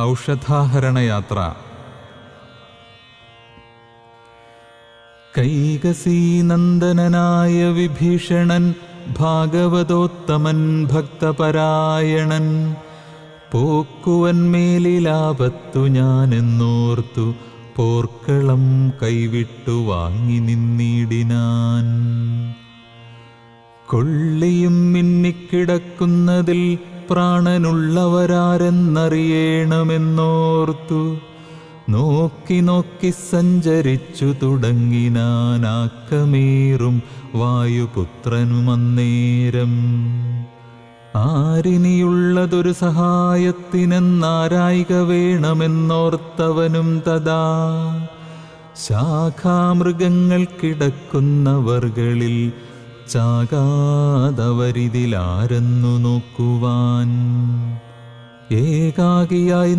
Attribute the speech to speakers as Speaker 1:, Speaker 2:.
Speaker 1: ഔഷധാഹരണയാത്ര. കൈകസീനന്ദനായ വിഭീഷണൻ ഭാഗവതോത്തമൻ ഭക്തപരായണൻ. പോക്കുവൻ മേലിലാപത്തു ഞാനെന്നോർത്തു പോർക്കളം കൈവിട്ടു വാങ്ങി നിന്നിടിനാൻ. കൊള്ളിയും മിന്നിക്കിടക്കുന്നതിൽ പ്രാണനുള്ളവരാരെന്നറിയണമെന്നോർത്തു. നോക്കി നോക്കി സഞ്ചരിച്ചു തുടങ്ങിനാനാക്കമേറും വായുപുത്രനുമന്നേരം ആരിനിയുള്ളതൊരു സഹായത്തിനെന്നാരായിക വേണമെന്നോർത്തവനും തഥാ. ശാഖാമൃഗങ്ങൾ കിടക്കുന്നവർകളിൽ ചാകാതവരിതിലാരെന്നു നോക്കുവാൻ ഏകാകിയായി